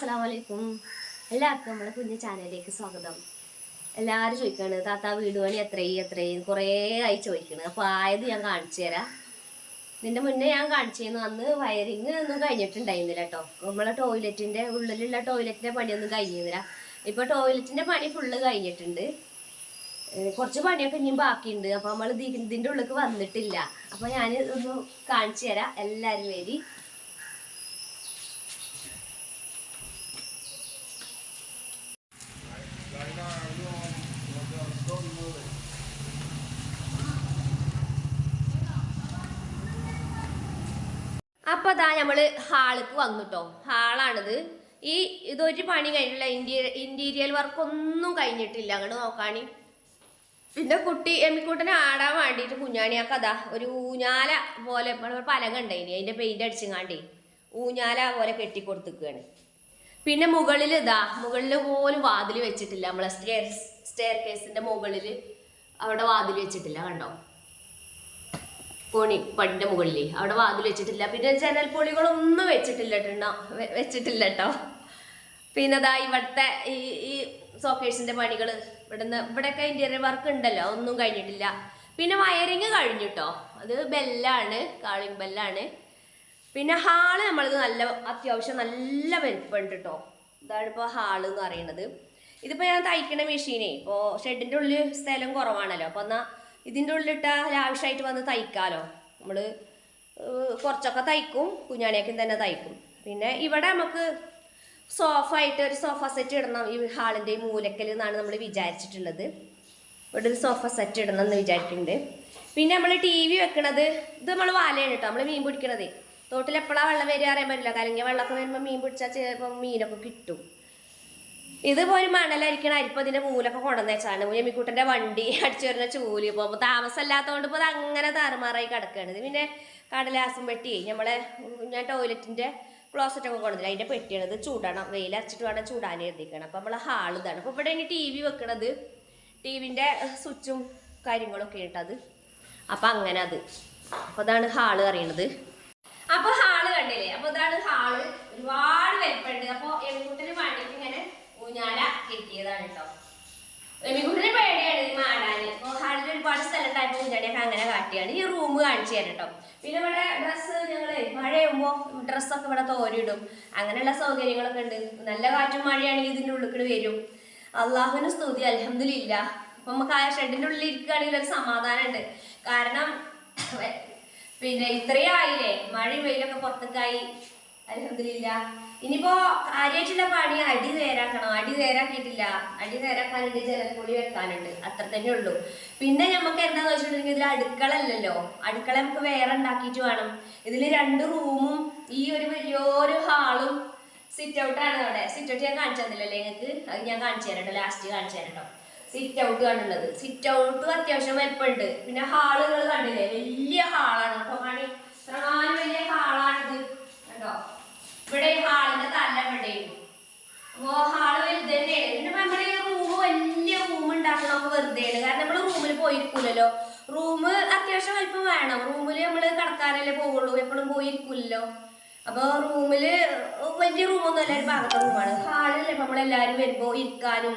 അസ്സാം വലൈക്കും എല്ലാവർക്കും നമ്മുടെ കുഞ്ഞു ചാനലിലേക്ക് സ്വാഗതം. എല്ലാവരും ചോദിക്കാണ് താത്ത വീട് പണി എത്രയും എത്രയും കുറേ ആയി ചോദിക്കണ്. അപ്പോൾ ആയത് ഞാൻ കാണിച്ചു തരാം. ഇതിന്റെ മുന്നേ ഞാൻ കാണിച്ചു കാണിച്ചിരുന്നു അന്ന് വയറിങ് ഒന്നും കഴിഞ്ഞിട്ടുണ്ടായിരുന്നില്ല കേട്ടോ നമ്മളെ ടോയ്ലറ്റിന്റെ ഉള്ളിലുള്ള ടോയ്ലറ്റിന്റെ പണിയൊന്നും കഴിഞ്ഞിരുന്നില്ല. ഇപ്പോൾ ടോയ്ലറ്റിന്റെ പണി ഫുള്ള് കഴിഞ്ഞിട്ടുണ്ട്. കുറച്ച് പണിയൊക്കെ ഇനിയും ബാക്കിയുണ്ട്. അപ്പോൾ നമ്മൾ ഇതിന്റെ ഉള്ളിലേക്ക് വന്നിട്ടില്ല. അപ്പോൾ ഞാൻ ഒന്ന് കാണിച്ചു തരാം. എല്ലാവരും വരി അപ്പൊ ഹാളിക്ക് ഹാളിക്ക് വന്നിട്ടോ ഹാളാണിത്. ഈ ഇതൊരു പണി കഴിഞ്ഞിട്ടില്ല. ഇന്റീരിയർ ഇന്റീരിയൽ വർക്കൊന്നും കഴിഞ്ഞിട്ടില്ല. അങ്ങോട്ട് നോക്കാണി പിന്നെ കുട്ടി എമ്മിക്കുട്ടനെ ആടാൻ വേണ്ടിയിട്ട് കുഞ്ഞാണിയാക്ക അതാ ഒരു ഊഞ്ഞാല പോലെ പലക ഉണ്ടായിനി. അതിന്റെ പെയിന്റ് അടിച്ചങ്ങാണ്ടേ. ഊഞ്ഞാല പോലെ കെട്ടി കെട്ടിക്കൊടുത്തിക്കുകയാണ് പിന്നെ മുകളിൽ ഇതാ മുകളിൽ പോലും വാതിൽ വെച്ചിട്ടില്ല. നമ്മളെ സ്റ്റെയർ സ്റ്റെയർ കേസിന്റെ മുകളിൽ അവിടെ വാതിൽ വെച്ചിട്ടില്ല. കണ്ടോ? കോണി പടിന്റെ മുകളിൽ അവിടെ വാതിൽ വെച്ചിട്ടില്ല. പിന്നെ ജനൽ പൊളികളൊന്നും വെച്ചിട്ടില്ല കേട്ടോ വെച്ചിട്ടില്ല കേട്ടോ പിന്നെ അതാ ഇവിടുത്തെ ഈ ഈ സോക്കേഴ്സിന്റെ പണികൾ ഇവിടുന്ന് ഇവിടെയൊക്കെ ഇന്റീരിയർ വർക്ക് ഉണ്ടല്ലോ. ഒന്നും കഴിഞ്ഞിട്ടില്ല. പിന്നെ വയറിങ് കഴിഞ്ഞു കേട്ടോ അത് ബെല്ലാണ് കാളിംഗ് ബെല്ലാണ്. പിന്നെ ഹാൾ നമ്മളത് നല്ല അത്യാവശ്യം നല്ല വലിപ്പമുണ്ട് കേട്ടോ ഇതാണ് ഇപ്പോൾ ഹാൾ എന്ന് പറയുന്നത്. ഇതിപ്പോൾ ഞാൻ തയ്ക്കണ മെഷീനേ ഇപ്പോൾ ഷെഡിന്റെ ഉള്ളിൽ സ്ഥലം കുറവാണല്ലോ. അപ്പോൾ എന്നാൽ ഇതിന്റെ ഉള്ളിലിട്ട ലാവിഷായിട്ട് വന്ന് തയ്ക്കാലോ നമ്മൾ കുറച്ചൊക്കെ തയ്ക്കും കുഞ്ഞാണിയൊക്കെ തന്നെ തയ്ക്കും പിന്നെ ഇവിടെ നമുക്ക് സോഫ ആയിട്ട് ഒരു സോഫ സെറ്റ് ഇടണം ഈ ഹാളിന്റെ മൂലക്കൽ എന്നാണ് നമ്മൾ വിചാരിച്ചിട്ടുള്ളത്. ഇവിടെ ഒരു സോഫ സെറ്റ് ഇടണം എന്ന് വിചാരിക്കുന്നുണ്ട് പിന്നെ നമ്മൾ ടി വി വെക്കണത് ഇത് നമ്മൾ വാലയാണ് കേട്ടോ നമ്മൾ മീൻ പിടിക്കണത്. തോട്ടിൽ എപ്പോഴാണ് വെള്ളം വരിക അറിയാൻ പറ്റില്ല. കലങ്ങിയ വെള്ളമൊക്കെ വരുമ്പോൾ മീൻ പിടിച്ചാൽ ചിലപ്പോൾ മീനൊക്കെ കിട്ടും. ഇതിപ്പോ ഒരു മണലരിക്കണ അരിപ്പ് ഇതിന്റെ മൂലൊക്കെ കൊണ്ടുവന്നേച്ചാണ്. മുനിയമ്മിക്കുട്ടന്റെ വണ്ടി അടിച്ചു വരുന്ന ചൂൽ. ഇപ്പൊ താമസമില്ലാത്തതുകൊണ്ട് ഇപ്പൊ അങ്ങനെ താറുമാറായി കിടക്കുകയാണ് ഇത് പിന്നെ കടലാസും പെട്ടി നമ്മളെ ഞാൻ ടോയ്ലറ്റിന്റെ ക്ലോസറ്റ് ഒക്കെ കൊണ്ടുവന്നില്ല അതിന്റെ പെട്ടിയാണ് ഇത് ചൂടണം. വെയിലരച്ചിട്ട് വേണം ചൂടാൻ എഴുതിക്കണം അപ്പൊ നമ്മളെ ഹാൾ ഇതാണ്. അപ്പൊ ഇവിടെ ഇനി ടി വി വെക്കണത് ടി വിന്റെ സ്വിച്ചും കാര്യങ്ങളൊക്കെ ഇട്ടത് അപ്പൊ അങ്ങനെ അത്. അപ്പൊ അതാണ് ഹാൾ അറിയണത് അപ്പൊ ഹാൾ കണ്ടില്ലേ? അപ്പൊ ഇതാണ് ഹാൾ ഒരുപാട് വലിപ്പമുണ്ട്. അപ്പൊ എമിക്കുട്ടിന് വേണ്ടിയിട്ട് ഇങ്ങനെ ഊഞ്ഞാല കെട്ടിയതാണ് കേട്ടോ എമിക്കുട്ടിന് പേടിയാണ് ഈ അപ്പൊ ഹാളിൽ ഒരുപാട് സ്ഥലത്തായി ഉണ്ടായപ്പോ അങ്ങനെ കാട്ടിയാണ്. ഈ റൂം കാണിച്ചു തരാം കേട്ടോ പിന്നെ ഇവിടെ ഡ്രസ്സ് ഞങ്ങൾ മഴയുമ്പോൾ ഡ്രസ്സൊക്കെ ഇവിടെ തോരിയിടും അങ്ങനെയുള്ള സൗകര്യങ്ങളൊക്കെ ഉണ്ട്. നല്ല കാറ്റും മഴയാണെങ്കിൽ ഇതിന്റെ ഉള്ളിൽ വരും. അള്ളാഹുവിന് സ്തുതി. അലഹമില്ല അപ്പം നമുക്ക് ആ ഷെഡിന്റെ ഉള്ളിൽ ഇരിക്കുകയാണെങ്കിൽ ഒരു സമാധാനമുണ്ട്. കാരണം പിന്നെ ഇത്രയും ആയില്ലേ? മഴയും വെയിലൊക്കെ പുറത്തേക്കായി. അലഹമില്ല ഇനിയിപ്പോ കാര്യമായിട്ടുള്ള പണി അടി നേരാക്കണം. അടി നേരാക്കിയിട്ടില്ല. അടി നേരാക്കാനുണ്ട് ജലപ്പൊടി വെക്കാനുണ്ട്. അത്ര തന്നെ ഉള്ളൂ. പിന്നെ നമുക്ക് എന്താന്ന് വെച്ചിട്ടുണ്ടെങ്കിൽ ഇതിൽ അടുക്കള അല്ലല്ലോ അടുക്കള നമുക്ക് വേറെ ഉണ്ടാക്കിയിട്ട് വേണം. ഇതിൽ രണ്ട് റൂമും ഈ ഒരു വലിയൊരു ഹാളും സിറ്റ് ഔട്ടാണ് അവിടെ. സിറ്റ് ഔട്ട് ഞാൻ കാണിച്ചു തന്നില്ലല്ലേ നിങ്ങൾക്ക്? അത് ഞാൻ കാണിച്ചു തരണ്ടോ ലാസ്റ്റ് കാണിച്ചു തരണ്ടോ കേട്ടോ. സിറ്റ് ഔട്ട് കാണുന്നത് സിറ്റ് ഔട്ട് അത്യാവശ്യം വലിപ്പമുണ്ട്. പിന്നെ ഹാളുകൾ കണ്ടില്ലേ? വലിയ ഹാളാണ്. കേട്ടോ കാണി ഇത്രമാനം വലിയ ഹാളാണിത്. കണ്ടോ? ഇവിടെ ഹാളിന്റെ തല ഇവിടെ അപ്പോ ഹാൾ വലുത് തന്നെയാണ് പിന്നെ നമ്മുടെ ഈ റൂം വലിയ റൂം ഉണ്ടാക്കണമൊക്കെ വെറുതെയാണ് കാരണം നമ്മൾ റൂമിൽ പോയിരിക്കൂലല്ലോ. റൂം അത്യാവശ്യം വലിപ്പം വേണം. റൂമിൽ നമ്മൾ കടക്കാനല്ലേ പോവുള്ളൂ. എപ്പോഴും പോയിരിക്കൂലല്ലോ. അപ്പൊ റൂമിൽ വലിയ റൂമൊന്നും അല്ല ഒരു ഭാഗത്തെ റൂമാണ് ഹാളിലല്ലേ ഇപ്പൊ നമ്മളെല്ലാരും വരുമ്പോ ഇരിക്കാനും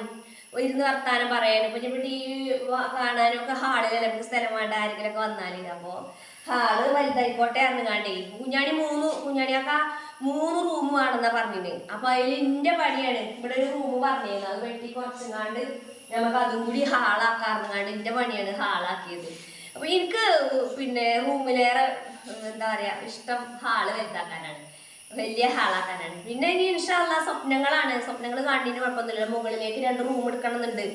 ഇരുന്ന് വർത്താനം പറയാനും. ഇപ്പൊ ഇപ്പൊ ടി വി കാണാനും ഒക്കെ ഹാളിലല്ലേ നമുക്ക് സ്ഥലം വേണ്ട ആരെങ്കിലും ഒക്കെ വന്നാലേ. അപ്പൊ ഹാൾ വലുതായിക്കോട്ടെ ഇറങ്ങാണ്ടേ കുഞ്ഞാണി മൂന്ന് കുഞ്ഞാണിയൊക്കെ മൂന്ന് റൂം വേണമെന്നാ പറഞ്ഞിന്. അപ്പൊ അതിൽ എന്റെ പണിയാണ്. ഇവിടെ ഒരു റൂം പറഞ്ഞിരുന്നു. അത് വെട്ടി കുറച്ചങ്ങാണ്ട് നമുക്ക് അതും കൂടി ഹാളാക്കാറുങ്ങാണ്ട് എന്റെ പണിയാണ് ഹാളാക്കിയത് അപ്പൊ എനിക്ക് പിന്നെ റൂമിലേറെ എന്താ പറയാ ഇഷ്ടം ഹാൾ വലുതാക്കാനാണ്. വലിയ ഹാളാക്കാനാണ് പിന്നെ ഇനി ഇൻഷാല്ല സ്വപ്നങ്ങളാണ്. സ്വപ്നങ്ങൾ കാണിന് കുഴപ്പമൊന്നുമില്ല. മുകളിലേക്ക് രണ്ട് റൂം എടുക്കണമെന്നുണ്ട്.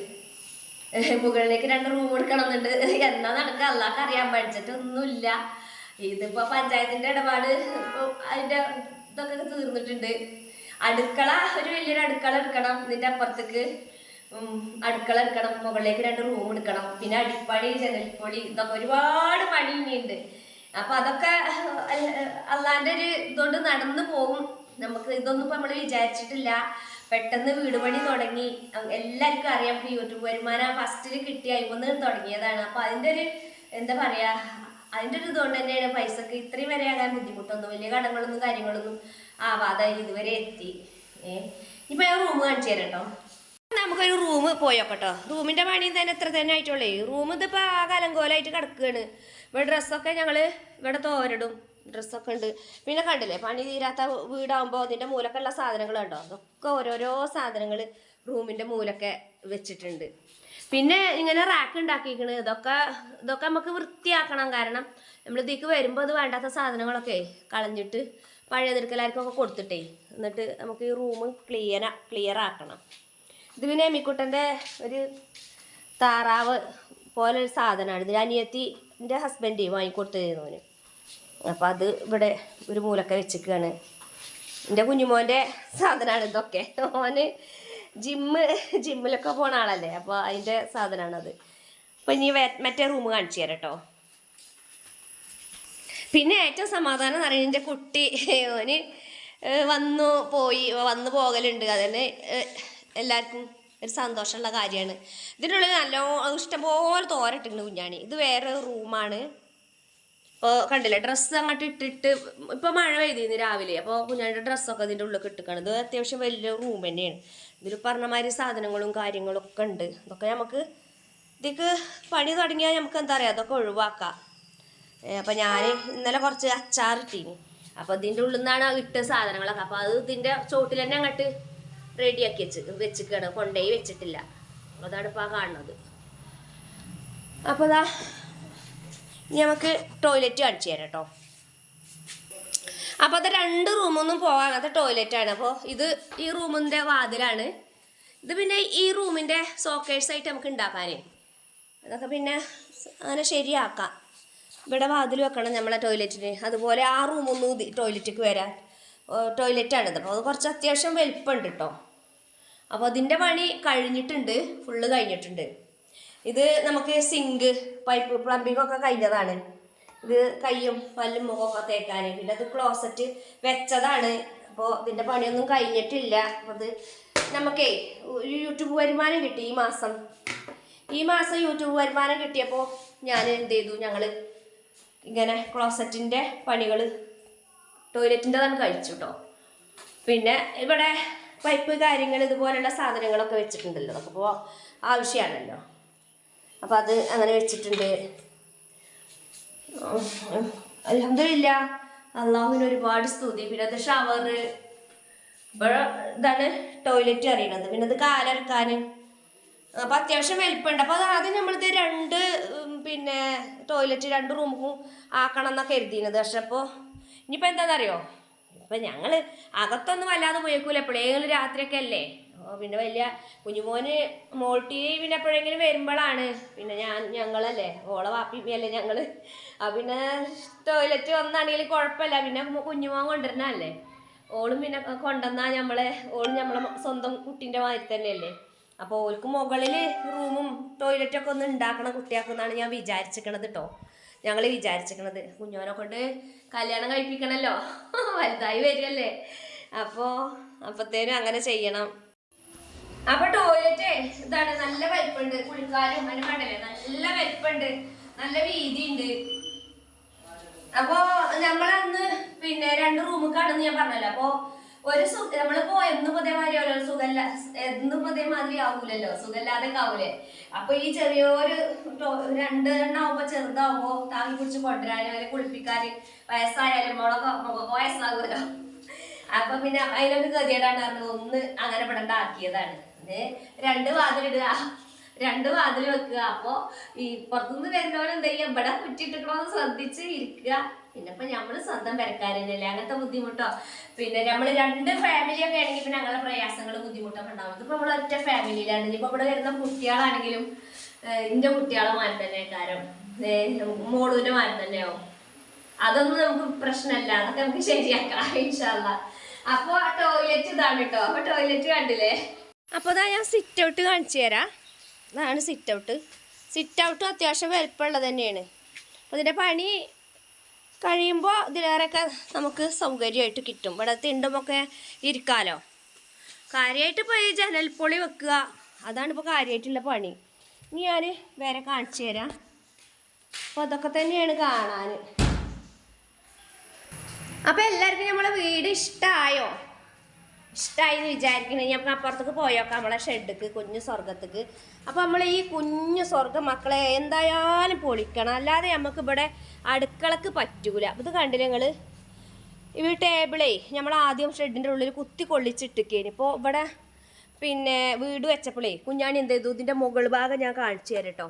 മുകളിലേക്ക് രണ്ട് റൂം എടുക്കണമെന്നുണ്ട്. എന്നാ നടക്കുക അല്ലാക്കറിയാൻ പഠിച്ചിട്ടൊന്നുമില്ല ഇതിപ്പോ പഞ്ചായത്തിന്റെ ഇടപാട് അതിന്റെ ഇതൊക്കെ തീർന്നിട്ടുണ്ട്. അടുക്കള ഒരു വലിയൊരു അടുക്കള എടുക്കണം. ഇതിന്റെ അപ്പുറത്തേക്ക് അടുക്കള എടുക്കണം. മുകളിലേക്ക് രണ്ട് റൂം എടുക്കണം. പിന്നെ അടിപ്പണി ജനൽപ്പൊളി ഇതൊക്കെ ഒരുപാട് പണി ഇനിയുണ്ട്. അപ്പൊ അതൊക്കെ അള്ളാന്റെ ഒരു ഇതുകൊണ്ട് നടന്നു പോകും. നമുക്ക് ഇതൊന്നും ഇപ്പൊ നമ്മൾ വിചാരിച്ചിട്ടില്ല. പെട്ടെന്ന് വീട് പണി തുടങ്ങി. എല്ലാവർക്കും അറിയാം യൂട്യൂബ് വരുമാനം ഫസ്റ്റിൽ കിട്ടിയായി അയിമന്ന് തുടങ്ങിയതാണ്. അപ്പൊ അതിന്റെ ഒരു എന്താ പറയാ അതിന്റെ ഒരു ഇതുകൊണ്ട് തന്നെയാണ് പൈസക്ക് ഇത്രയും വരെ ആകാൻ ബുദ്ധിമുട്ടൊന്നും വലിയ കടങ്ങളൊന്നും കാര്യങ്ങളൊന്നും ആവാതെ ഇതുവരെ എത്തി. ഏ? ഇപ്പൊ ഞാൻ റൂം കാണിച്ചു തരാം കേട്ടോ നമുക്കൊരു റൂം പോയോക്കട്ടോ. റൂമിന്റെ പണി തന്നെ എത്ര തന്നെ ആയിട്ടുള്ളേ. റൂം ഇതിപ്പോ ആ കലങ്കോലായിട്ട് കിടക്കുകയാണ് ഇവിടെ ഡ്രസ്സൊക്കെ ഞങ്ങൾ ഇവിടെ തോരടും. ഡ്രസ്സൊക്കെ ഉണ്ട്. പിന്നെ കണ്ടില്ലേ പണി തീരാത്ത വീടാകുമ്പോൾ അതിന്റെ മൂലക്കുള്ള സാധനങ്ങൾ കണ്ടോ അതൊക്കെ ഓരോരോ സാധനങ്ങൾ റൂമിന്റെ മൂലൊക്കെ വെച്ചിട്ടുണ്ട്. പിന്നെ ഇങ്ങനെ റാക്ക് ഉണ്ടാക്കിയിരിക്കണ് ഇതൊക്കെ ഇതൊക്കെ നമുക്ക് വൃത്തിയാക്കണം. കാരണം നമ്മൾ ഇതിക്ക് വരുമ്പോൾ ഇത് വേണ്ടാത്ത സാധനങ്ങളൊക്കെ കളഞ്ഞിട്ട് പഴയ തിരുക്കലാർക്കൊക്കെ കൊടുത്തിട്ടേ എന്നിട്ട് നമുക്ക് ഈ റൂം ക്ലിയർ ക്ലിയർ ആക്കണം. ഇത് പിന്നെ എമിക്കുട്ടന്റെ ഒരു താറാവ് പോലെ ഒരു സാധനമാണ് ഇത് അനിയത്തിന്റെ ഹസ്ബൻഡ് വാങ്ങിക്കൊടുത്തിരുന്നു അവന് അപ്പം അത് ഇവിടെ ഒരു മൂലക്ക വെച്ചിരിക്കുകയാണ് എന്റെ കുഞ്ഞുമോന്റെ സാധനമാണ് ഇതൊക്കെ. ഓന് ജിമ്മ് ജിമ്മിലൊക്കെ പോണ ആളല്ലേ? അപ്പോൾ അതിന്റെ സാധനമാണത് അപ്പോൾ ഇനി മറ്റേ റൂം കാണിച്ചു തരാം കേട്ടോ പിന്നെ ഏറ്റവും സമാധാനം എന്ന് പറയുന്നത് എന്റെ കുട്ടി ഓന് വന്നു പോയി വന്നു പോകലുണ്ട്. അതന്നെ എല്ലാവർക്കും ഒരു സന്തോഷമുള്ള കാര്യമാണ്. ഇതിനുള്ളിൽ നല്ലോ ഇഷ്ടംപോലെ തോരട്ടിട്ടുണ്ട് കുഞ്ഞാണി. ഇത് വേറെ റൂമാണ് ഇപ്പോൾ കണ്ടില്ലേ ഡ്രസ്സ് അങ്ങോട്ട് ഇട്ടിട്ട് ഇപ്പോൾ മഴ പെയ്തിരുന്നു രാവിലെ. അപ്പോൾ കുഞ്ഞാണിയുടെ ഡ്രസ്സൊക്കെ ഇതിന്റെ ഉള്ളിൽ ഇട്ടിക്കണം. ഇത് അത്യാവശ്യം വലിയ റൂം തന്നെയാണ്. ഇതിൽ പറഞ്ഞമാതിരി സാധനങ്ങളും കാര്യങ്ങളും ഒക്കെ ഉണ്ട്. അതൊക്കെ നമുക്ക് ഇതിക്ക് പണി തുടങ്ങിയാൽ നമുക്ക് എന്താ പറയുക അതൊക്കെ ഒഴിവാക്കാം. അപ്പം ഞാൻ ഇന്നലെ കുറച്ച് അച്ചാർ ഇട്ടീനി. അപ്പോൾ ഇതിന്റെ ഉള്ളിൽ നിന്നാണ് ഇട്ട സാധനങ്ങളൊക്കെ. അപ്പോൾ അത് ഇതിന്റെ ചോട്ടിൽ തന്നെ അങ്ങോട്ട് റെഡിയാക്കി വെച്ച് വെച്ചിക്കാണ്. കൊണ്ടുപോയി വെച്ചിട്ടില്ല. അതാണ് ഇപ്പോൾ കാണുന്നത്. അപ്പോൾ ഇതാ ഇനി നമുക്ക് ടോയ്ലറ്റ് കാണിച്ചു തരാം കേട്ടോ അപ്പോൾ അത് രണ്ട് റൂമൊന്നും പോകാത്ത ടോയ്ലറ്റാണ് അപ്പോൾ ഇത് ഈ റൂമിന്റെ വാതിലാണ്. ഇത് പിന്നെ ഈ റൂമിന്റെ സോക്കേഴ്സായിട്ട് നമുക്ക് ഉണ്ടാക്കാനേ അതൊക്കെ പിന്നെ അങ്ങനെ ശരിയാക്കാം. ഇവിടെ വാതിൽ വെക്കണം നമ്മളെ ടോയ്ലറ്റിന് അതുപോലെ ആ റൂമൊന്നും ടോയ്ലറ്റിക്ക് വരാൻ ടോയ്ലറ്റാണിത് അപ്പോൾ അത് കുറച്ച് അത്യാവശ്യം വലിപ്പമുണ്ട് കേട്ടോ അപ്പോൾ അതിന്റെ പണി കഴിഞ്ഞിട്ടുണ്ട് ഫുള്ള് കഴിഞ്ഞിട്ടുണ്ട്. ഇത് നമുക്ക് സിങ്ക് പൈപ്പ് പ്ലംബിംഗ് ഒക്കെ കഴിഞ്ഞതാണ്. ഇത് കയ്യും പല്ലും മുഖമൊക്കെ തേക്കാൻ പിന്നെ അത് ക്ലോസറ്റ് വെച്ചതാണ്. അപ്പോൾ ഇതിന്റെ പണിയൊന്നും കഴിഞ്ഞിട്ടില്ല. അപ്പോൾ അത് നമുക്കേ ഒരു യൂട്യൂബ് വരുമാനം കിട്ടി ഈ മാസം. ഈ മാസം യൂട്യൂബ് വരുമാനം കിട്ടിയപ്പോൾ ഞാൻ എന്ത് ചെയ്തു? ഞങ്ങൾ ഇങ്ങനെ ക്ലോസറ്റിന്റെ പണികൾ ടോയ്ലറ്റിന്റെതാണ് കഴിച്ചു കേട്ടോ പിന്നെ ഇവിടെ പൈപ്പ് കാര്യങ്ങൾ ഇതുപോലെയുള്ള സാധനങ്ങളൊക്കെ വെച്ചിട്ടുണ്ടല്ലോ. അതൊക്കെ ഇപ്പോൾ ആവശ്യമാണല്ലോ. അപ്പോൾ അത് അങ്ങനെ വെച്ചിട്ടുണ്ട്. അലഹമില്ല അള്ളാഹുവിന് ഒരുപാട് സ്തുതി. പിന്നെ അത് ഷവർ ഇവിടെ ഇതാണ് ടോയ്ലറ്റ് അറിയണത്. പിന്നെ അത് കാലെടുക്കാൻ അപ്പം അത്യാവശ്യം വലിപ്പമുണ്ട് അപ്പോൾ അത് ആദ്യം നമ്മളിത് രണ്ട് പിന്നെ ടോയ്ലറ്റ് രണ്ട് റൂമും ആക്കണം എന്നൊക്കെ എഴുതിയത് പക്ഷെ അപ്പോൾ ഇനിയിപ്പോൾ എന്താണെന്നറിയോ ഇപ്പം ഞങ്ങൾ അകത്തൊന്നും വല്ലാതെ ഉപയോഗിക്കൂല. എപ്പോഴെങ്കിലും രാത്രിയൊക്കെ അല്ലേ? പിന്നെ വലിയ കുഞ്ഞുമോന് മോൾട്ടി പിന്നെ എപ്പോഴെങ്കിലും വരുമ്പോഴാണ്. പിന്നെ ഞാൻ ഞങ്ങളല്ലേ ഓളെ വാപ്പിയല്ലേ ഞങ്ങൾ ആ പിന്നെ ടോയ്ലറ്റ് വന്നാണെങ്കിലും കുഴപ്പമില്ല. പിന്നെ കുഞ്ഞുമോൻ കൊണ്ടുവരുന്നല്ലേ ഓളും പിന്നെ കൊണ്ടുവന്നാ നമ്മളെ ഓളും നമ്മളെ സ്വന്തം കുട്ടീന്റെ മാതിരി തന്നെയല്ലേ. അപ്പോൾ ഓൾക്ക് മുകളിൽ റൂമും ടോയ്ലറ്റൊക്കെ ഒന്ന് ഉണ്ടാക്കണം കുട്ടിയാക്കുന്നാണ് ഞാൻ വിചാരിച്ചിരിക്കണത് കേട്ടോ ഞങ്ങൾ വിചാരിച്ചിരിക്കണത്. കുഞ്ഞോനെ കൊണ്ട് കല്യാണം കഴിപ്പിക്കണല്ലോ. വലുതായി വരികയല്ലേ. അപ്പോൾ അപ്പത്തേനും അങ്ങനെ ചെയ്യണം. അപ്പൊ ടോയ്ലറ്റ് ഇതാണ് നല്ല വലിപ്പുണ്ട്. കുളിക്കാലും അതിന് വേണ്ടല്ലേ നല്ല വലിപ്പുണ്ട്. നല്ല വീതി ഉണ്ട് അപ്പോ നമ്മളന്ന് പിന്നെ രണ്ട് റൂമുക്കാണെന്ന് ഞാൻ പറഞ്ഞല്ലോ. അപ്പൊ ഒരു സു നമ്മളിപ്പോ എന്നും മാതിരി ഓരോ സുഖല്ല എന്നും പുതിയമാതിരി ആവൂലല്ലോ? സുഖല്ലാതെ ആവൂലേ അപ്പൊ ഈ ചെറിയൊരു രണ്ട് എണ്ണം ആവുമ്പോ ചെറുതാവുമ്പോ താങ്ങി പിടിച്ച് കൊണ്ടുവരാനും അല്ലെങ്കിൽ കുളിപ്പിക്കാനും വയസ്സായാലും മുളക് വയസ്സാകുമല്ലോ അപ്പൊ പിന്നെ അതിനൊരു ഗതികേടാണ് പറഞ്ഞത് ഒന്ന് അങ്ങനെ പെടണ്ട ആക്കിയതാണ് രണ്ട് വാതിലിടുക രണ്ട് വാതിൽ വെക്കുക. അപ്പോ ഈ പുറത്തുനിന്ന് വരുന്നവരും എന്താ ചെയ്യുക ഇവിടെ കുറ്റിട്ടിക്കണോന്ന് ശ്രദ്ധിച്ച് ഇരിക്കുക. പിന്നെ ഇപ്പൊ നമ്മൾ സ്വന്തം പെരക്കാരനല്ലേ? അങ്ങനത്തെ ബുദ്ധിമുട്ടോ? പിന്നെ നമ്മൾ രണ്ട് ഫാമിലി ഒക്കെ ആണെങ്കിൽ പിന്നെ അങ്ങനെ പ്രയാസങ്ങൾ ബുദ്ധിമുട്ടൊക്കെ ഉണ്ടാവും. ഇപ്പൊ നമ്മൾ ഒറ്റ ഫാമിലിയിലാണ് ഇപ്പൊ ഇവിടെ വരുന്ന കുട്ടികളാണെങ്കിലും എന്റെ കുട്ടികളെ മാറി തന്നെ കാരം മോളൂന്റെ മാറി തന്നെയാവും അതൊന്നും നമുക്ക് പ്രശ്നമല്ല അതൊക്കെ നമുക്ക് ശരിയാക്കാം ഇൻഷാല്ല അപ്പൊ ടോയ്ലറ്റ് ഇതാണ് കേട്ടോ അപ്പൊ ടോയ്ലറ്റ് കണ്ടില്ലേ? അപ്പൊ ഇതാ ഞാൻ സിറ്റ് ഔട്ട് കാണിച്ചു തരാം. ഇതാണ് സിറ്റ് ഔട്ട് സിറ്റ് ഔട്ട് അത്യാവശ്യം വലുപ്പമുള്ളത് തന്നെയാണ്. അപ്പൊ ഇതിന്റെ പണി കഴിയുമ്പോൾ ഇതിലേറെയൊക്കെ നമുക്ക് സൗകര്യമായിട്ട് കിട്ടും. ഇവിടെ തിണ്ടുമൊക്കെ ഇരിക്കാലോ. കാര്യമായിട്ട് പോയി ജനൽപ്പൊളി വെക്കുക. അതാണ് ഇപ്പോൾ കാര്യമായിട്ടുള്ള പണി. ഇനി ഞാൻ വേറെ കാണിച്ചു തരാം. അപ്പോൾ അതൊക്കെ തന്നെയാണ് കാണാൻ അപ്പോൾ എല്ലാവർക്കും നമ്മളെ വീട് ഇഷ്ടമായോ ഇഷ്ടമായി എന്ന് വിചാരിക്കണേ നമുക്ക് അപ്പുറത്തേക്ക് പോയോക്കാം. നമ്മളെ ഷെഡ്ക്ക് കുഞ്ഞു സ്വർഗത്തേക്ക് അപ്പോൾ നമ്മൾ ഈ കുഞ്ഞു സ്വർഗം മക്കളെ എന്തായാലും പൊളിക്കണം. അല്ലാതെ നമുക്ക് ഇവിടെ അടുക്കളക്ക് പറ്റൂല. ഇത് കണ്ടില്ല നിങ്ങൾ ഈ ടേബിളേ നമ്മൾ ആദ്യം ഷെഡിന്റെ ഉള്ളിൽ കുത്തി കൊള്ളിച്ചിട്ടിക്കേന് ഇപ്പോൾ ഇവിടെ പിന്നെ വീട് വെച്ചപ്പോഴേ കുഞ്ഞാണി എന്ത് ചെയ്തു? ഇതിന്റെ മുകൾ ഭാഗം ഞാൻ കാണിച്ചു തരാം കേട്ടോ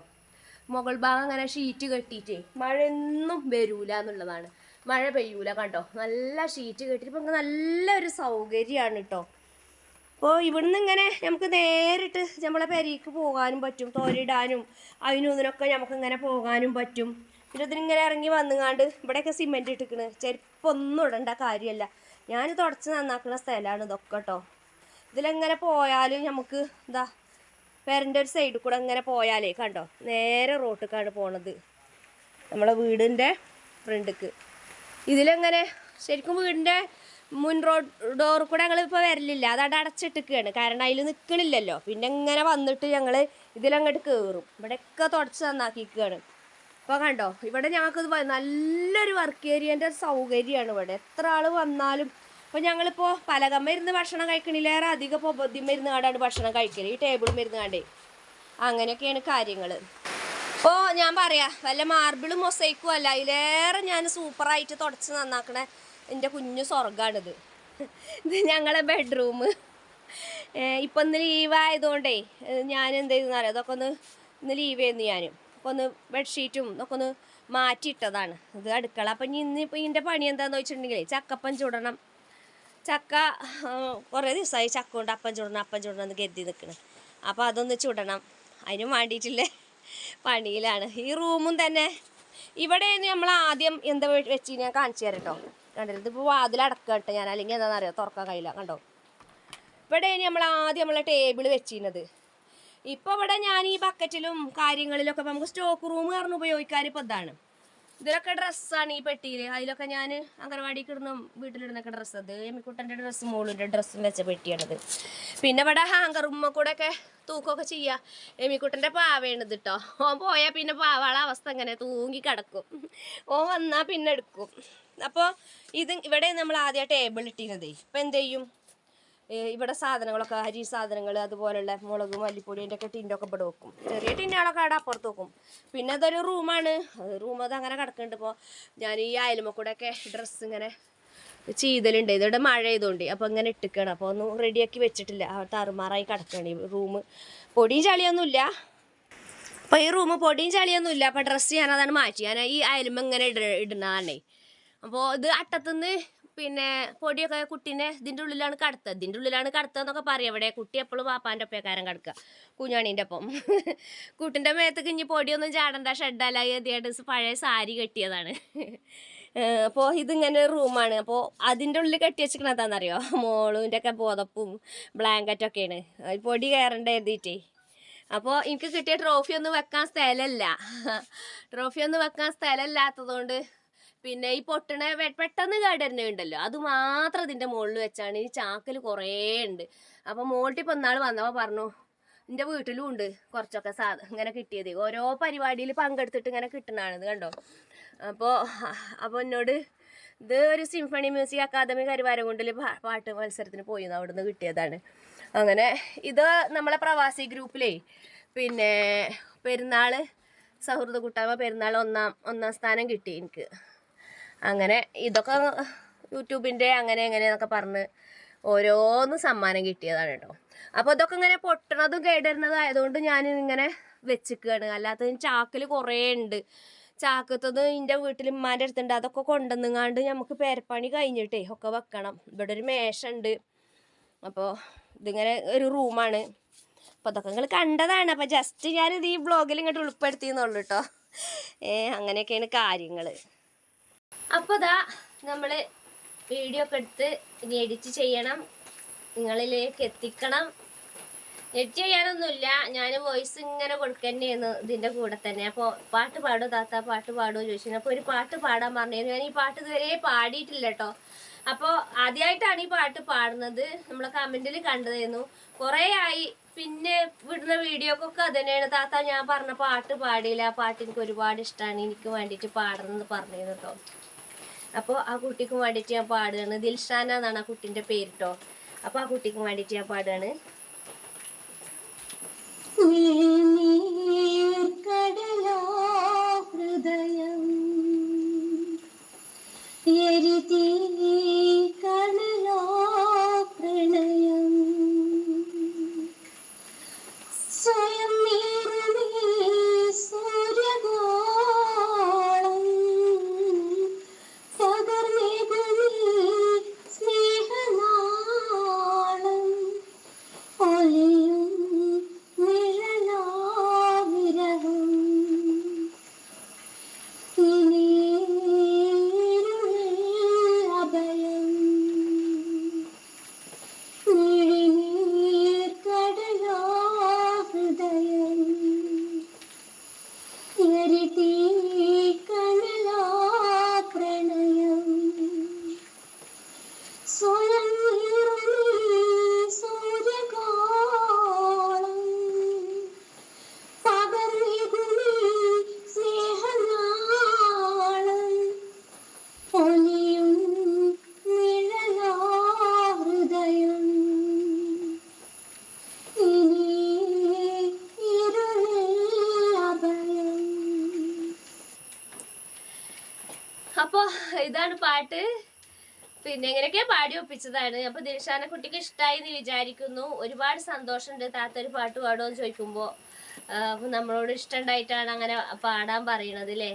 മുകൾ ഭാഗം അങ്ങനെ ഷീറ്റ് കെട്ടിയിട്ടേ മഴയൊന്നും വരൂല എന്നുള്ളതാണ്. മഴ പെയ്യൂല കണ്ടോ? നല്ല ഷീറ്റ് കെട്ടിട്ട് ഇപ്പം നല്ലൊരു സൗകര്യമാണ് കേട്ടോ അപ്പോൾ ഇവിടുന്ന് ഇങ്ങനെ നമുക്ക് നേരിട്ട് നമ്മളെ പെരീക്ക് പോകാനും പറ്റും തോരിടാനും അതിനും ഇതിനൊക്കെ നമുക്ക് ഇങ്ങനെ പോകാനും പറ്റും. പിന്നെ ഇതിനിങ്ങനെ ഇറങ്ങി വന്നുകാണ്ട് ഇവിടെയൊക്കെ സിമെന്റ് ഇട്ടിക്കണ് ചെരുപ്പൊന്നും ഇടേണ്ട കാര്യമല്ല ഞാൻ തുടച്ച് നന്നാക്കുന്ന സ്ഥലമാണ് ഇതൊക്കെ കേട്ടോ ഇതിലെങ്ങനെ പോയാലും നമുക്ക് എന്താ പേരന്റെ ഒരു സൈഡിൽ കൂടെ ഇങ്ങനെ പോയാലേ കണ്ടോ? നേരെ റോട്ടിലേക്കാണ് പോണത്. നമ്മളെ വീടിന്റെ ഫ്രണ്ടിക്ക് ഇതിലെങ്ങനെ ശരിക്കും വീടിന്റെ മുൻ റോഡ് ഡോർ കൂടെ ഞങ്ങൾ ഇപ്പോൾ വരലില്ല. അതവിടെ അടച്ചിട്ടിക്കുകയാണ് കാരണം അതിൽ നിൽക്കണില്ലല്ലോ പിന്നെ ഇങ്ങനെ വന്നിട്ട് ഞങ്ങൾ ഇതിലങ്ങോട്ട് കയറും ഇവിടെയൊക്കെ തുടച്ച് നന്നാക്കിക്കുകയാണ് അപ്പോൾ കണ്ടോ? ഇവിടെ ഞങ്ങൾക്ക് നല്ലൊരു വർക്ക് ഏരിയന്റെ സൗകര്യമാണ് ഇവിടെ. എത്ര ആൾ വന്നാലും ഇപ്പോൾ ഞങ്ങളിപ്പോൾ പലകമ്മ ഇരുന്ന് ഭക്ഷണം കഴിക്കണില്ലേറെ അധികം ഇപ്പോൾ ബുദ്ധിമരുന്ന് കാണാണ്ട് ഭക്ഷണം കഴിക്കൽ. ഈ ടേബിൾ മരുന്ന് കാണ്ടേ. അങ്ങനെയൊക്കെയാണ് കാര്യങ്ങൾ ഇപ്പോൾ ഞാൻ പറയാ വല്ല മാർബിളും മൊസൈക്കും അല്ല. അതിലേറെ ഞാൻ സൂപ്പറായിട്ട് തുടച്ച് നന്നാക്കണ എന്റെ കുഞ്ഞു സ്വർഗമാണിത് ഇത് ഞങ്ങളെ ബെഡ്റൂം. ഇപ്പം ഒന്ന് ലീവായതുകൊണ്ടേ ഞാൻ എന്ത് ചെയ്തെന്ന് അറിയാം അതൊക്കെ ഒന്ന് ഇന്ന് ലീവ് ചെയ്യുന്നു ഞാനും. അപ്പോൾ ഒന്ന് ബെഡ്ഷീറ്റും ഇതൊക്കെ ഒന്ന് മാറ്റിയിട്ടതാണ്. ഇത് അടുക്കള. അപ്പം ഇനി ഇന്ന് ഇപ്പം ഇതിന്റെ പണി എന്താണെന്ന് വെച്ചിട്ടുണ്ടെങ്കിൽ ചക്കപ്പം ചുടണം. ചക്ക കുറേ ദിവസമായി ചക്ക കൊണ്ട് അപ്പം ചുടണം അപ്പം ചുടണം എന്ന് കരുതി നിൽക്കണം അപ്പോൾ അതൊന്ന് ചുടണം. അതിനും വേണ്ടിയിട്ടുള്ള പണിയിലാണ്. ഈ റൂമും തന്നെ. ഇവിടെ നമ്മൾ ആദ്യം എന്താ വെച്ച് ഞാൻ കാണിച്ചു തരാം കേട്ടോ കണ്ടില്ല? ഇതിപ്പോൾ വാതിലടക്കുക കേട്ടോ ഞാൻ അല്ലെങ്കിൽ എന്താണെന്ന് അറിയാം തുറക്കാൻ കഴിയില്ല. കണ്ടോ? ഇവിടെ നമ്മൾ ആദ്യം നമ്മളെ ടേബിൾ വെച്ചിരുന്നത് ഇപ്പോൾ ഇവിടെ ഞാൻ ഈ ബക്കറ്റിലും കാര്യങ്ങളിലൊക്കെ നമുക്ക് സ്റ്റോക്ക് റൂം കാരണം ഉപയോഗിക്കാൻ ഇപ്പോൾ ഇതാണ്. ഇതിലൊക്കെ ഡ്രസ്സാണ് ഈ പെട്ടിയിൽ അതിലൊക്കെ ഞാൻ അംഗനവാടിക്ക് ഇടുന്ന വീട്ടിലിടുന്നൊക്കെ ഡ്രസ്സ് അത് എമ്മിക്കുട്ടന്റെ ഡ്രസ്സ് മോളിന്റെ ഡ്രസ്സും വെച്ച പെട്ടിയാണിത്. പിന്നെ ഇവിടെ ഹാങ്കറുമ്മ കൂടെ ഒക്കെ തൂക്കമൊക്കെ ചെയ്യുക എമ്മിക്കുട്ടന്റെ പാവയാണിത് കേട്ടോ ഓൻ പോയാൽ പിന്നെ പാവാളെ അവസ്ഥ അങ്ങനെ തൂങ്ങി കിടക്കും. ഓൻ വന്നാൽ പിന്നെ എടുക്കും. അപ്പോൾ ഇത് ഇവിടെ നമ്മൾ ആദ്യം ടേബിൾ ഇട്ടിരുന്നത്. ഇപ്പം എന്ത് ചെയ്യും? ഇവിടെ സാധനങ്ങളൊക്കെ അരി സാധനങ്ങൾ അതുപോലുള്ള മുളക് മല്ലിപ്പൊടി അതിന്റെ ഒക്കെ ടിന്നൊക്കെ ഇവിടെ വെക്കും. ചെറിയ ടിന്നുകളൊക്കെ അവിടെ അപ്പുറത്ത് വെക്കും. പിന്നെ അതൊരു റൂമാണ് റൂം അത് അങ്ങനെ കിടക്കുന്നുണ്ട് ഇപ്പോൾ ഞാൻ ഈ അയലുമ കൂടെ ഒക്കെ ഡ്രസ്സ് ഇങ്ങനെ ചെയ്തലുണ്ട് ഇതിവിടെ മഴ ചെയ്തുകൊണ്ട് അപ്പോൾ ഇങ്ങനെ ഇട്ടിക്കണം. അപ്പോൾ ഒന്നും റെഡിയാക്കി വെച്ചിട്ടില്ല. അവിടെ തറുമാറായി കിടക്കണം ഈ റൂം പൊടിയും ചളിയൊന്നുമില്ല അപ്പോൾ ഈ റൂം പൊടിയും ചളിയൊന്നുമില്ല അപ്പോൾ ഡ്രസ്സ് ഞാൻ മാറ്റി. ഞാൻ ഈ അയലുമ ഇങ്ങനെ ഇട ഇടുന്നതാണേ. അപ്പോൾ ഇത് അട്ടത്തുനിന്ന് പിന്നെ പൊടിയൊക്കെ കുട്ടീനെ ഇതിന്റെ ഉള്ളിലാണ് കടത്തുക ഇതിന്റെ ഉള്ളിലാണ് കടത്തുക എന്നൊക്കെ പറയും. ഇവിടെ കുട്ടി എപ്പോഴും പാപ്പാന്റെ ഒപ്പക്കാരൻ കിടക്കുക കുഞ്ഞാണീന്റെ ഒപ്പം. കുട്ടിന്റെ മേത്തേക്ക് ഇനി പൊടിയൊന്നും ചാടണ്ട. ഷെഡല്ല എതിയായിട്ട് പഴയ സാരി കെട്ടിയതാണ്. അപ്പോൾ ഇതിങ്ങനെ റൂമാണ്. അപ്പോൾ അതിന്റെ ഉള്ളിൽ കെട്ടി വെച്ചിരിക്കണതാണെന്നറിയോ മോളൂന്റെ ഒക്കെ ബോധപ്പും ബ്ലാങ്കറ്റൊക്കെയാണ്. പൊടി കയറേണ്ട എഴുതിയിട്ടേ. അപ്പോൾ എനിക്ക് കിട്ടിയ ട്രോഫി ഒന്നും വെക്കാൻ സ്ഥലമല്ല. ട്രോഫി ഒന്നും വെക്കാൻ സ്ഥലമില്ലാത്തതുകൊണ്ട് പിന്നെ ഈ പൊട്ടണ പെട്ടെന്ന് കേടരുന്ന ഉണ്ടല്ലോ. അത് മാത്രം ഇതിന്റെ മുകളിൽ വെച്ചാണ്. ഈ ചാക്കിൽ കുറേ ഉണ്ട്. അപ്പോൾ മോൾട്ടി ഇപ്പൊ നാൾ വന്നപ്പോൾ പറഞ്ഞു എന്റെ വീട്ടിലും ഉണ്ട് കുറച്ചൊക്കെ സാധ ഇങ്ങനെ കിട്ടിയത്. ഓരോ പരിപാടിയിൽ പങ്കെടുത്തിട്ട് ഇങ്ങനെ കിട്ടണാണിത് കണ്ടോ? അപ്പോൾ അപ്പോൾ എന്നോട് ഇത് ഒരു സിംഫണി മ്യൂസിക് അക്കാദമി കരുവാരകുണ്ടിൽ കൊണ്ടിൽ പാട്ട് മത്സരത്തിന് പോയി അവിടെ നിന്ന് കിട്ടിയതാണ്. അങ്ങനെ ഇത് നമ്മളെ പ്രവാസി ഗ്രൂപ്പിലേ പിന്നെ പെരുന്നാൾ സൗഹൃദ കൂട്ടായ്മ പെരുന്നാൾ ഒന്നാം ഒന്നാം സ്ഥാനം കിട്ടി എനിക്ക്. അങ്ങനെ ഇതൊക്കെ യൂട്യൂബിന്റെ അങ്ങനെ എങ്ങനെയെന്നൊക്കെ പറഞ്ഞ് ഓരോന്ന് സമ്മാനം കിട്ടിയതാണ് കേട്ടോ. അപ്പോൾ ഇതൊക്കെ ഇങ്ങനെ പൊട്ടണതും കേടരുന്നതും ആയതുകൊണ്ട് ഞാൻ ഇങ്ങനെ വെച്ചിക്കുകയാണ് അല്ലാത്ത ചാക്കിൽ കുറേ ഉണ്ട്. ചാക്കത്തത് എന്റെ വീട്ടിൽ ഉമ്മാന്റെ അടുത്തുണ്ട്. അതൊക്കെ കൊണ്ടുവന്നുങ്ങാണ്ട് നമുക്ക് പേരപ്പണി കഴിഞ്ഞിട്ടേ ഒക്കെ വെക്കണം. ഇവിടെ ഒരു മേശുണ്ട്. അപ്പോൾ ഇതിങ്ങനെ ഒരു റൂമാണ്. അപ്പോൾ അതൊക്കെ നിങ്ങൾ കണ്ടതാണ്. അപ്പോൾ ജസ്റ്റ് ഞാനിത് ഈ ബ്ലോഗിൽ ഇങ്ങോട്ട് ഉൾപ്പെടുത്തിയെന്നുള്ളൂ കേട്ടോ ഏ അങ്ങനെയൊക്കെയാണ് കാര്യങ്ങൾ അപ്പോൾ ദാ നമ്മൾ വീഡിയോ ഒക്കെ എടുത്ത് ഇനി എഡിറ്റ് ചെയ്യണം. നിങ്ങളിലേക്ക് എത്തിക്കണം. എഡിറ്റ് ചെയ്യാനൊന്നുമില്ല. ഞാൻ വോയിസ് ഇങ്ങനെ കൊടുക്കന്നെയെന്ന് ഇതിന്റെ കൂടെ തന്നെ. അപ്പോൾ പാട്ട് പാടും താത്ത പാട്ട് പാടുമോ ചോദിച്ചു അപ്പോൾ ഒരു പാട്ട് പാടാൻ പറഞ്ഞു ഞാൻ ഈ പാട്ട് ഇതുവരെ പാടിയിട്ടില്ല കേട്ടോ അപ്പോൾ ആദ്യമായിട്ടാണ് ഈ പാട്ട് പാടുന്നത്. നമ്മളെ കമന്റിൽ കണ്ടതായിരുന്നു. കുറേ ആയി. പിന്നെ വിടുന്ന വീഡിയോക്കൊക്കെ അത് തന്നെയാണ് താത്ത ഞാൻ പറഞ്ഞ പാട്ട് പാടിയില്ല. ആ പാട്ട് എനിക്ക് ഒരുപാട് ഇഷ്ടമാണ് എനിക്ക് വേണ്ടിയിട്ട് പാടണം എന്ന് പറഞ്ഞിരുന്നു കേട്ടോ അപ്പോൾ ആ കുട്ടിക്ക് വേണ്ടിയിട്ട് ഞാൻ പാടുകയാണ്. ദിൽഷാന എന്നാണ് ആ കുട്ടിന്റെ പേര് കേട്ടോ അപ്പൊ ആ കുട്ടിക്ക് വേണ്ടിയിട്ട് ഞാൻ പാടുകയാണ്. പിന്നെ ഇങ്ങനെയൊക്കെ പാടി ഒപ്പിച്ചതാണ്. അപ്പൊ ദിൽഷാന കുട്ടിക്ക് ഇഷ്ടമായി എന്ന് വിചാരിക്കുന്നു. ഒരുപാട് സന്തോഷമുണ്ട് താത്ത ഒരു പാട്ട് പാടുമോ ചോദിക്കുമ്പോ അപ്പൊ നമ്മളോട് ഇഷ്ടമുണ്ടായിട്ടാണ് അങ്ങനെ പാടാൻ പറയണത് അല്ലേ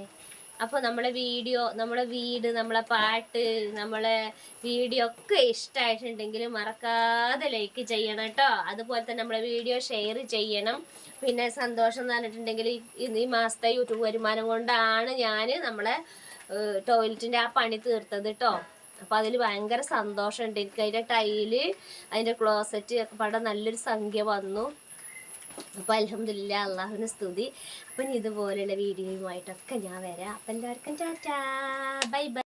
അപ്പൊ നമ്മളെ വീഡിയോ നമ്മളെ വീട് നമ്മളെ പാട്ട് നമ്മളെ വീഡിയോ ഒക്കെ ഇഷ്ടമായിട്ടുണ്ടെങ്കിൽ മറക്കാതെ ലൈക്ക് ചെയ്യണം കേട്ടോ അതുപോലെ തന്നെ നമ്മളെ വീഡിയോ ഷെയർ ചെയ്യണം. പിന്നെ സന്തോഷം ഈ- ഈ മാസത്തെ യൂട്യൂബ് വരുമാനം കൊണ്ടാണ് ഞാൻ നമ്മളെ ടോയ്ലറ്റിന്റെ ആ പണി തീർത്തത് കേട്ടോ അപ്പൊ അതിൽ ഭയങ്കര സന്തോഷമുണ്ട്. എനിക്ക് അതിന്റെ ടൈൽ അതിന്റെ ക്ലോസറ്റ് ഒക്കെ പാടെ നല്ലൊരു സംഖ്യ വന്നു. അപ്പൊ അലഹമില്ല അള്ളാഹുവിന് സ്തുതി. അപ്പം ഇതുപോലെയുള്ള വീഡിയോയുമായിട്ടൊക്കെ ഞാൻ വരാം. അപ്പം എല്ലാവർക്കും ടാറ്റാ. Bye bye.